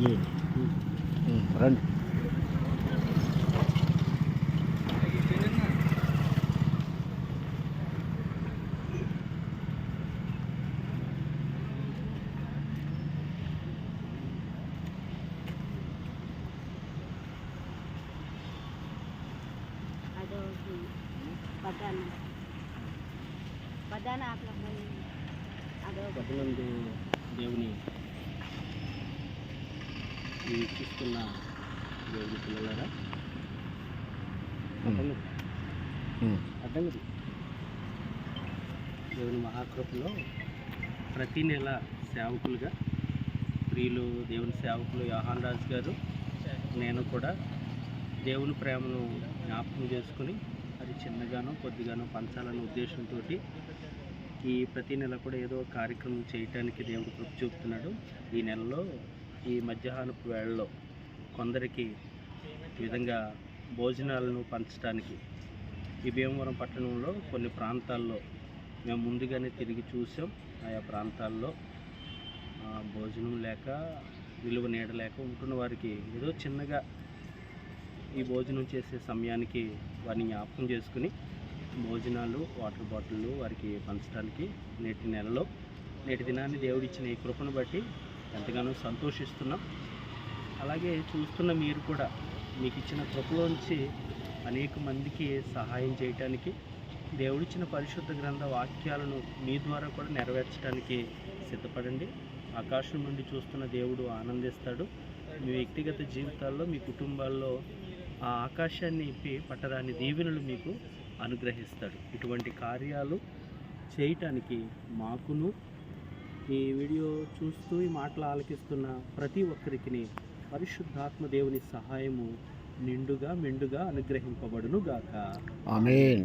जी రండి Padana. Padana apa namanya? Ada. Padana itu Dewi. వీక్షిస్తున్న దేవుని పిల్లలారా? ఉమ్, ఉమ్, అడ్డంగి దేవుని మహాకృపలో ప్రతి నెల సేవకులుగా ప్రియులు దేవుని సేవకులు యోహాన్ రాజు గారు నేను కూడా దేవుని ప్రేమను జ్ఞాపకం చేసుకుని అది చిన్నగానో కొద్దిగానో పంచాలనే ఉద్దేశంతో ఈ ప్రతి నెల కూడా ఏదో కార్యక్రమం చేయటానికి దేవుడు కృప చూపుతున్నాడు. ఈ నెలలో ఈ మధ్యాహ్నపు వేళలో కొందరికి ఈ విధంగా భోజనాలను పంచడానికి ఈ భీమవరం పట్టణంలో కొన్ని ప్రాంతాల్లో మేము ముందుగానే తిరిగి చూసాం. ఆయా ప్రాంతాల్లో భోజనం లేక విలువ నీడ లేక ఉంటున్న వారికి ఏదో చిన్నగా ఈ భోజనం చేసే సమయానికి వారిని జ్ఞాపకం చేసుకుని భోజనాలు వాటర్ బాటిళ్ళు వారికి పంచడానికి నేటి నెలలో నేటి దినాన్ని దేవుడిచ్చిన ఈ కృపను బట్టి ఎంతగానో సంతోషిస్తున్నాం. అలాగే చూస్తున్న మీరు కూడా మీకు ఇచ్చిన కృపలోంచి అనేక మందికి సహాయం చేయటానికి దేవుడిచ్చిన పరిశుద్ధ గ్రంథ వాక్యాలను మీ ద్వారా కూడా నెరవేర్చడానికి సిద్ధపడండి. ఆకాశం నుండి చూస్తున్న దేవుడు ఆనందిస్తాడు. మీ వ్యక్తిగత జీవితాల్లో మీ కుటుంబాల్లో ఆ ఆకాశాన్ని ఇప్పి పట్టరాని దీవెనలు మీకు అనుగ్రహిస్తాడు. ఇటువంటి కార్యాలు చేయటానికి మాకును ఈ వీడియో చూస్తూ ఈ మాటలు ఆలకిస్తున్న ప్రతి ఒక్కరికి పరిశుద్ధాత్మ దేవుని సహాయము నిండుగా మెండుగా అనుగ్రహింపబడును గాక ఆమెన్.